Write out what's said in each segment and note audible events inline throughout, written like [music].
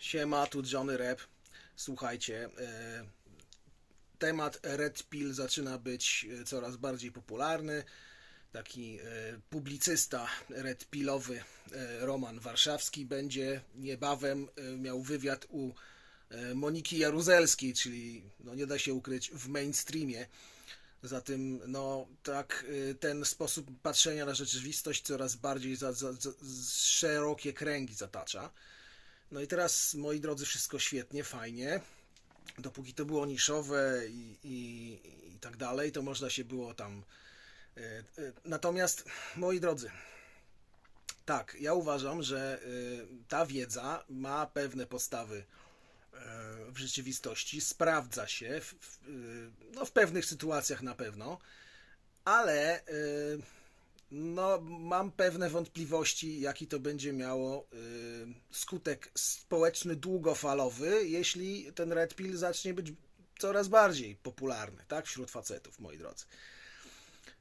Siema, tu Johnny Rep. Słuchajcie, e, temat Red Pill zaczyna być e, coraz bardziej popularny. Taki e, publicysta Red Pillowy Roman Warszawski będzie niebawem miał wywiad u Moniki Jaruzelskiej, czyli no nie da się ukryć w mainstreamie. Zatem, no, tak, ten sposób patrzenia na rzeczywistość coraz bardziej za, za, za, szerokie kręgi zatacza. No i teraz, moi drodzy, wszystko świetnie, fajnie. Dopóki to było niszowe i, i, i tak dalej, to można się było tam. y, y, Natomiast, moi drodzy, tak, ja uważam, że y, ta wiedza ma pewne podstawy w rzeczywistości, sprawdza się w, no, w pewnych sytuacjach na pewno, ale no, mam pewne wątpliwości, jaki to będzie miało y, skutek społeczny długofalowy, jeśli ten Red Pill zacznie być coraz bardziej popularny, tak, wśród facetów, moi drodzy.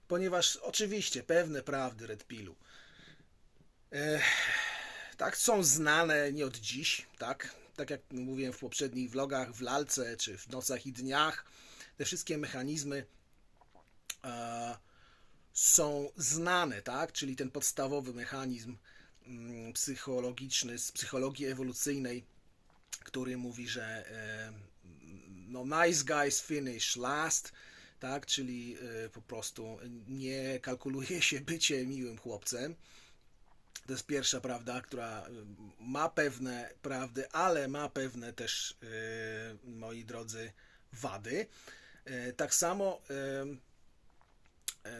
Ponieważ oczywiście pewne prawdy Red Pillu e, tak są znane nie od dziś, tak, tak jak mówiłem w poprzednich vlogach, w lalce czy w nocach i dniach, te wszystkie mechanizmy są znane, tak? Czyli ten podstawowy mechanizm mm, psychologiczny z psychologii ewolucyjnej, który mówi, że e, no nice guys finish last, tak? Czyli e, po prostu nie kalkuluje się bycie miłym chłopcem. To jest pierwsza prawda, która y, ma pewne prawdy, ale ma pewne też, moi drodzy, wady. Tak samo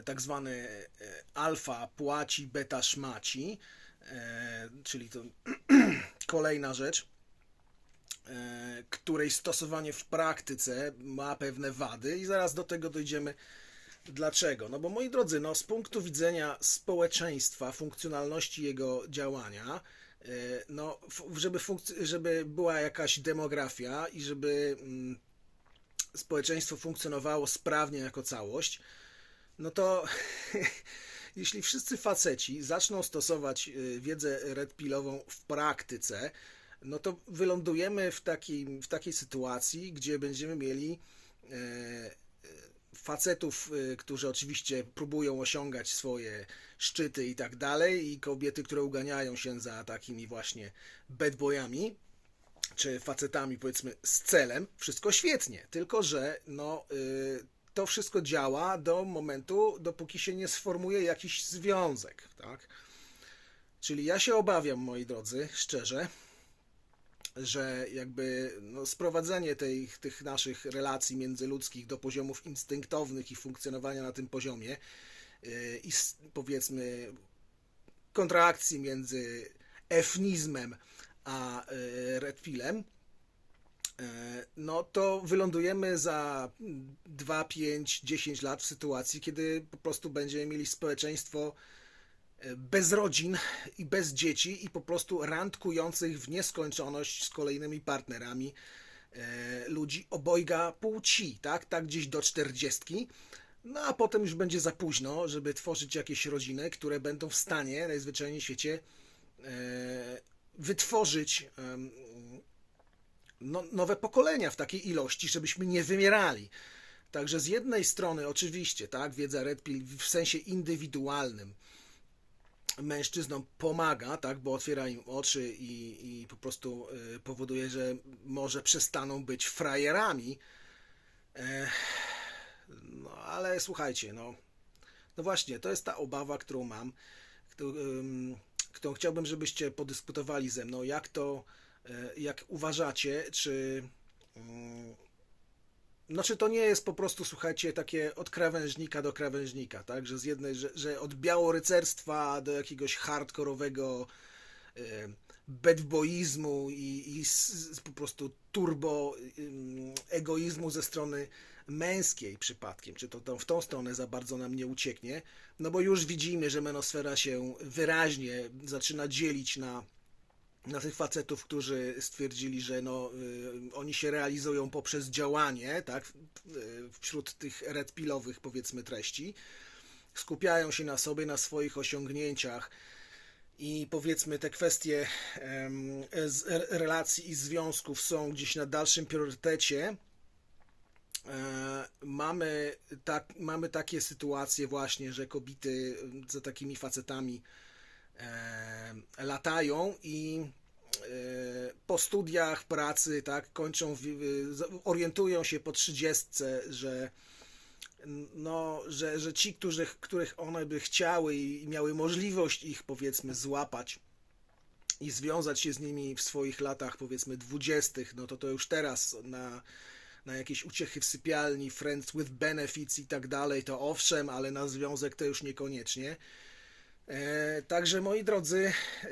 tak zwany yy, alfa płaci, beta szmaci, yy, czyli to [clears throat] kolejna rzecz, której stosowanie w praktyce ma pewne wady i zaraz do tego dojdziemy Dlaczego? No bo moi drodzy, no z punktu widzenia społeczeństwa, funkcjonalności jego działania, e, no żeby, żeby była jakaś demografia i żeby mm, społeczeństwo funkcjonowało sprawnie jako całość, no to [laughs] jeśli wszyscy faceci zaczną stosować e, wiedzę redpilową w praktyce, no to wylądujemy w takiej, w takiej sytuacji, gdzie będziemy mieli facetów, y, którzy oczywiście próbują osiągać swoje szczyty i tak dalej, i kobiety, które uganiają się za takimi właśnie bad boyami, czy facetami, powiedzmy, z celem, wszystko świetnie, tylko że no, y, to wszystko działa do momentu, dopóki się nie sformuje jakiś związek, tak? Czyli ja się obawiam, moi drodzy, szczerze, że jakby no, sprowadzenie tej, tych naszych relacji międzyludzkich do poziomów instynktownych i funkcjonowania na tym poziomie yy, i powiedzmy kontrakcji między efnizmem a yy, no to wylądujemy za 2, 5, 10 lat w sytuacji, kiedy po prostu będziemy mieli społeczeństwo bez rodzin i bez dzieci i po prostu randkujących w nieskończoność z kolejnymi partnerami e, ludzi obojga płci, tak? Tak gdzieś do czterdziestki. No a potem już będzie za późno, żeby tworzyć jakieś rodziny, które będą w stanie najzwyczajniej w świecie e, wytworzyć no, nowe pokolenia w takiej ilości, żebyśmy nie wymierali. Także z jednej strony oczywiście, tak, wiedza Red Pill w sensie indywidualnym, mężczyznom pomaga, tak, bo otwiera im oczy i, i po prostu y, powoduje, że może przestaną być frajerami. No ale słuchajcie, no, no właśnie, to jest ta obawa, którą mam, którą, którą chciałbym, żebyście podyskutowali ze mną, jak to, jak uważacie, czy mm, no czy to nie jest po prostu, słuchajcie, takie od krawężnika do krawężnika, tak? Że z jednej, że, że od białorycerstwa do jakiegoś hardkorowego e, bedboizmu i, i z, po prostu turbo egoizmu ze strony męskiej przypadkiem, czy to, to w tą stronę za bardzo nam nie ucieknie, no bo już widzimy, że menosfera się wyraźnie zaczyna dzielić na na tych facetów, którzy stwierdzili, że no, y, oni się realizują poprzez działanie, tak, y, wśród tych redpilowych powiedzmy treści, skupiają się na sobie, na swoich osiągnięciach i powiedzmy te kwestie r- relacji i związków są gdzieś na dalszym priorytecie, e, mamy, tak, mamy takie sytuacje właśnie, że kobiety za takimi facetami latają i e, po studiach, pracy, tak, kończą, orientują się po trzydziestce, że no, że, że ci, którzy, których one by chciały i miały możliwość ich powiedzmy złapać i związać się z nimi w swoich latach powiedzmy dwudziestych, no to to już teraz na, na jakieś uciechy w sypialni, friends with benefits i tak dalej, to owszem, ale na związek to już niekoniecznie. E, Także moi drodzy, e,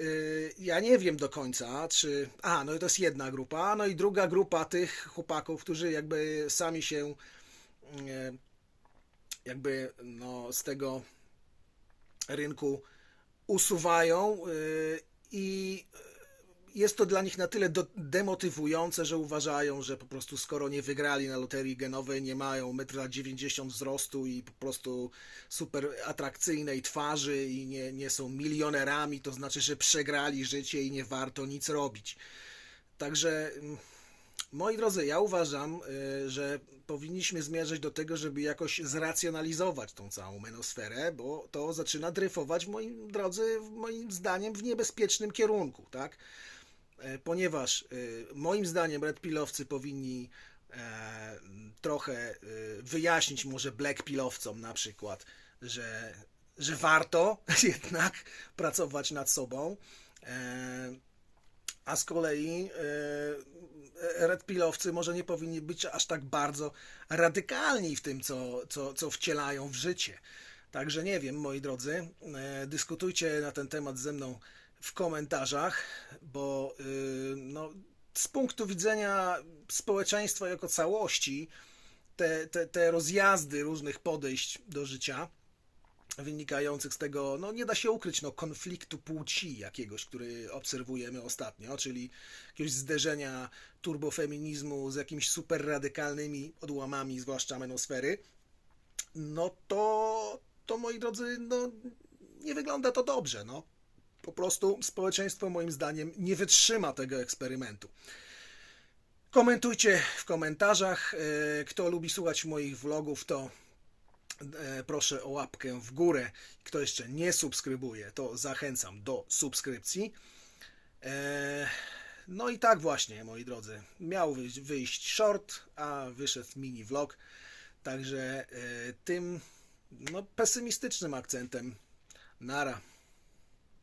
ja nie wiem do końca, czy. A, no i to jest jedna grupa, no i druga grupa tych chłopaków, którzy jakby sami się e, jakby no, z tego rynku usuwają i jest to dla nich na tyle do, demotywujące, że uważają, że po prostu skoro nie wygrali na loterii genowej, nie mają 1,90 m wzrostu i po prostu super atrakcyjnej twarzy i nie, nie są milionerami, to znaczy, że przegrali życie i nie warto nic robić. Także mm, Moi drodzy, ja uważam, y, że powinniśmy zmierzać do tego, żeby jakoś zracjonalizować tą całą menosferę, bo to zaczyna dryfować, moi drodzy, moim zdaniem, w niebezpiecznym kierunku, tak? E, Ponieważ y, moim zdaniem red pillowcy powinni e, trochę wyjaśnić może black pillowcom na przykład, że, że warto [laughs] jednak pracować nad sobą. E, a z kolei e, red pillowcy może nie powinni być aż tak bardzo radykalni w tym, co, co, co wcielają w życie. Także nie wiem, moi drodzy, e, dyskutujcie na ten temat ze mną w komentarzach, bo y, no, z punktu widzenia społeczeństwa jako całości, te, te, te rozjazdy różnych podejść do życia, wynikających z tego, no nie da się ukryć, no konfliktu płci jakiegoś, który obserwujemy ostatnio, czyli jakiegoś zderzenia turbofeminizmu z jakimiś super radykalnymi odłamami, zwłaszcza menosfery, no to, to moi drodzy, no nie wygląda to dobrze, no. Po prostu społeczeństwo moim zdaniem nie wytrzyma tego eksperymentu. Komentujcie w komentarzach. E, Kto lubi słuchać moich vlogów, to e, proszę o łapkę w górę. Kto jeszcze nie subskrybuje, to zachęcam do subskrypcji. E, No i tak właśnie, moi drodzy. Miał wyjść, short, a wyszedł mini vlog. Także tym no, pesymistycznym akcentem. Nara.